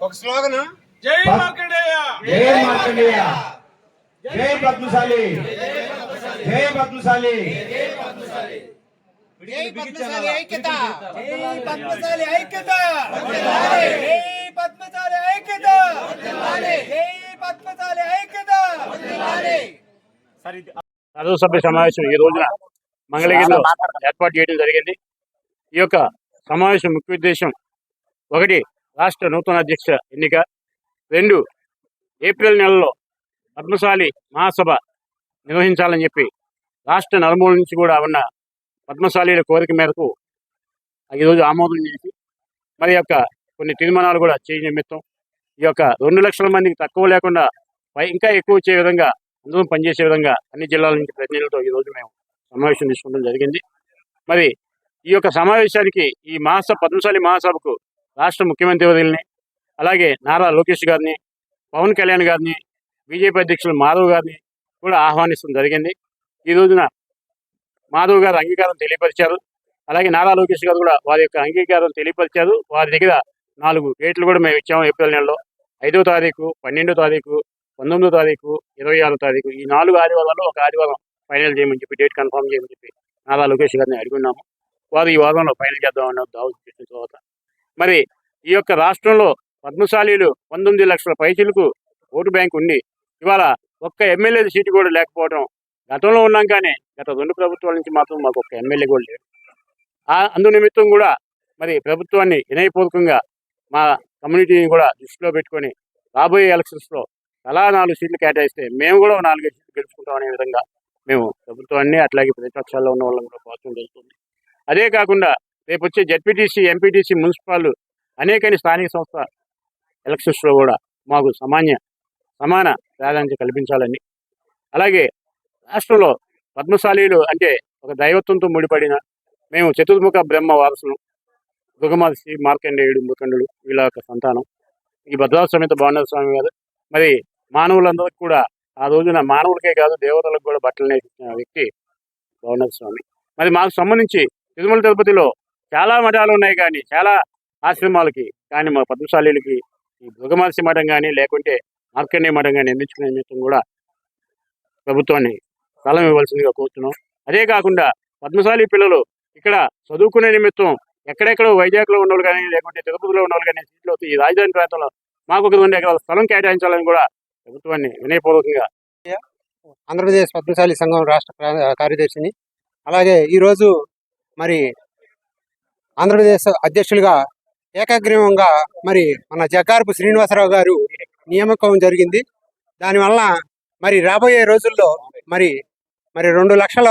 ఒక స్లోగన్? జై మార్కండేయ! జై మార్కండేయ! జై పద్మశాలి! జై పద్మశాలి! జై పద్మశాలి ఐక్యత! జై పద్మశాలి ఐక్యత! జై పద్మశాలి ఐక్యత! జై పద్మశాలి ఐక్యత! సర్వసభ్య సమావేశం ఈ రోజున మంగళగిరిలో ఏర్పాటు చేయడం జరిగింది. ఈ యొక్క సమావేశం ముఖ్య ఉద్దేశం ఒకటి రాష్ట్ర నూతన అధ్యక్ష ఎన్నిక. రెండు ఏప్రిల్ నెలలో పద్మశాలి మహాసభ నిర్వహించాలని చెప్పి రాష్ట్ర నలుమూల నుంచి కూడా ఉన్న పద్మశాలీల కోరిక మేరకు ఈరోజు ఆమోదం చేసి మరి యొక్క కొన్ని తీర్మానాలు కూడా చేయ నిమిత్తం ఈ యొక్క రెండు లక్షల మందికి తక్కువ లేకుండా పై ఇంకా ఎక్కువ వచ్చే విధంగా అందరం పనిచేసే విధంగా అన్ని జిల్లాల నుంచి ప్రతినిధులతో ఈ రోజు మేము సమావేశం తీసుకోవడం జరిగింది. మరి ఈ యొక్క సమావేశానికి ఈ మహాసభ పద్మశాలి మహాసభకు రాష్ట్ర ముఖ్యమంత్రి వదిలిని అలాగే నారా లోకేష్ గారిని పవన్ కళ్యాణ్ గారిని బీజేపీ అధ్యక్షులు మాధవ్ గారిని కూడా ఆహ్వానించడం జరిగింది. ఈ రోజున మాధవ్ గారు అంగీకారం తెలియపరిచారు. అలాగే నారా లోకేష్ గారు కూడా వారి యొక్క అంగీకారం తెలియపరిచారు. వారి దగ్గర నాలుగు డేట్లు కూడా మేము ఇచ్చాము ఏప్రిల్ నెలలో. ఐదో తారీఖు పన్నెండో తారీఖు పంతొమ్మిదో తారీఖు ఇరవై ఆరో తారీఖు. ఈ నాలుగు ఆదివారాల్లో ఒక ఆదివారం ఫైనల్ చేయమని చెప్పి డేట్ కన్ఫర్మ్ చేయమని చెప్పి నారా లోకేష్ గారిని అడిగి ఉన్నాము. వారు ఈ వారంలో ఫైనల్ చేద్దామని దావత్ చేసిన తర్వాత. మరి ఈ యొక్క రాష్ట్రంలో పద్మశాలీలు పంతొమ్మిది లక్షల పైసలకు ఓటు బ్యాంక్ ఉండి ఇవాళ ఒక్క ఎమ్మెల్యే సీటు కూడా లేకపోవడం గతంలో ఉన్నాం కానీ గత రెండు ప్రభుత్వాల నుంచి మాత్రం మాకు ఒక్క ఎమ్మెల్యే కూడా లేడు. ఆ అందు నిమిత్తం కూడా మరి ప్రభుత్వాన్ని వినయపూర్వకంగా మా కమ్యూనిటీని కూడా దృష్టిలో పెట్టుకొని రాబోయే ఎలక్షన్స్లో తలా నాలుగు సీట్లు కేటాయిస్తే మేము కూడా నాలుగైదు సీట్లు గెలుచుకుంటాం అనే విధంగా మేము ప్రభుత్వాన్ని అట్లాగే ప్రతిపక్షాల్లో ఉన్న వాళ్ళని కూడా ప్రోత్సహం జరుగుతుంది. అదే కాకుండా రేపు వచ్చే జడ్పీటీసీ ఎంపీటీసీ మున్సిపాల్ అనేకని స్థానిక సంస్థ ఎలక్షన్స్లో కూడా మాకు సమాన్య సమాన ప్రాధాన్యత కల్పించాలని. అలాగే రాష్ట్రంలో పద్మశాలీలు అంటే ఒక దైవత్వంతో ముడిపడిన మేము చతుర్ముఖ బ్రహ్మ వారసులు దుర్గమాసి మార్కండేయుడు ముఖండుడు వీళ్ళ యొక్క సంతానం. ఈ భద్రాద్రి సమేత భావన స్వామి గారు. మరి మానవులందరికీ కూడా ఆ రోజున మానవులకే కాదు దేవతలకు కూడా బట్టలు నేర్పించిన వ్యక్తి భావన స్వామి. మరి మాకు సంబంధించి తిరుమల తిరుపతిలో చాలా మఠాలు ఉన్నాయి కానీ చాలా ఆశ్రమాలకి కానీ మా పద్మశాలీలకి ఈ దుర్గమహర్షి మఠం కానీ లేకుంటే మార్కండే మఠం కానీ అందించుకునే నిమిత్తం కూడా ప్రభుత్వాన్ని స్థలం ఇవ్వాల్సిందిగా కోరుతున్నాం. అదే కాకుండా పద్మశాలి పిల్లలు ఇక్కడ చదువుకునే నిమిత్తం ఎక్కడెక్కడో వైజాగ్లో ఉన్నవాళ్ళు కానీ లేకుంటే తిరుపతిలో ఉన్నవాళ్ళు కానీ సీట్లో ఈ రాజధాని ప్రాంతంలో మాకు ఒక రెండు ఎకరాల స్థలం కేటాయించాలని కూడా ప్రభుత్వాన్ని వినయపూర్వకంగా ఆంధ్రప్రదేశ్ పద్మశాలి సంఘం రాష్ట్ర కార్యదర్శిని. అలాగే ఈరోజు మరి ఆంధ్రప్రదేశ్ అధ్యక్షులుగా ఏకగ్రీవంగా మరి మన జగ్గారపు శ్రీనివాసరావు గారు నియామకం జరిగింది. దానివల్ల మరి రాబోయే రోజుల్లో మరి మరి రెండు లక్షల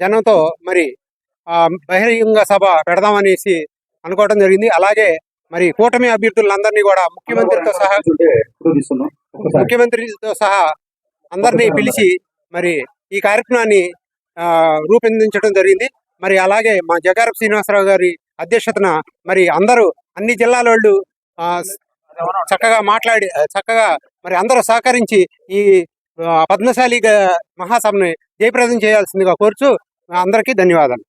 జనంతో మరి ఆ, బహిరంగ సభ పెడదామనేసి అనుకోవడం జరిగింది. అలాగే మరి కూటమి అభ్యర్థులందరినీ కూడా ముఖ్యమంత్రితో సహా ముఖ్యమంత్రితో సహా అందరినీ పిలిచి మరి ఈ కార్యక్రమాన్ని ఆ, రూపొందించడం జరిగింది. మరి అలాగే మా జగారపు శ్రీనివాసరావు గారి అధ్యక్షతన మరి అందరూ అన్ని జిల్లాల వాళ్ళు ఆ, చక్కగా మాట్లాడి చక్కగా మరి అందరూ సహకరించి ఈ పద్మశాలి మహాసభని జయప్రదం చేయాల్సిందిగా కోరుచు అందరికీ ధన్యవాదాలు.